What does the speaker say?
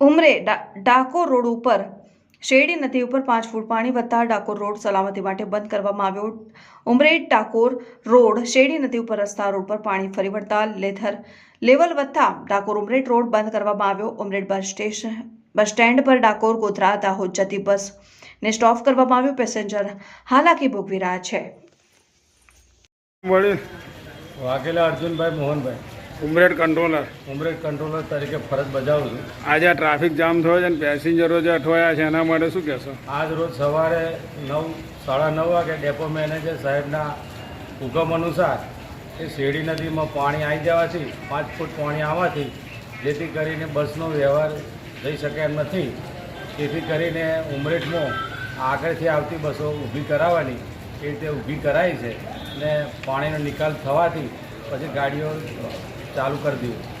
ઉમરે Dakor road ઉપર શેરડી નદી ઉપર પાંચ ફૂટ પાણી વધતા ડાકોર રોડ સલામતી માટે બંધ કરવામાં આવ્યો. ઉમરેઠ ડાકોર રોડ શેરડી નદી ઉપર રસ્તા રોડ પર પાણી ફરી વળતા લેથર લેવલ વધતા ડાકોર ઉમરેટ રોડ બંધ કરવામાં આવ્યો. Umreth bus station bus stand પર ડાકોર ગોધરા દાહોદ જતી બસ ને સ્ટોપ કરવામાં આવ્યો. પેસેન્જર હાલાકી ભોગવી રહ્યા છે. વાઘેલા અર્જુનભાઈ મોહનભાઈ. ઉમરેઠ કંટ્રોલર ઉમરેડ કંટ્રોલર તરીકે ફરજ બજાવું છું. આજે આ ટ્રાફિક જામ થયો છે અને પેસેન્જરો જે અઠવાયા છે એના માટે શું કહેશો? આજ રોજ સવારે નવ સાડા નવ વાગે ડેપો મેનેજર સાહેબના હુકમ અનુસાર એ શેરડી નદીમાં પાણી આવી જવાથી પાંચ ફૂટ પાણી આવવાથી જેથી કરીને બસનો વ્યવહાર થઈ શકે એમ નથી. તેથી કરીને ઉમરેઠમાં આગળથી આવતી બસો ઊભી કરાવવાની એ રીતે ઊભી કરાવી છે ને પાણીનો નિકાલ થવાથી પછી ગાડીઓ ચાલુ કરી દીધું.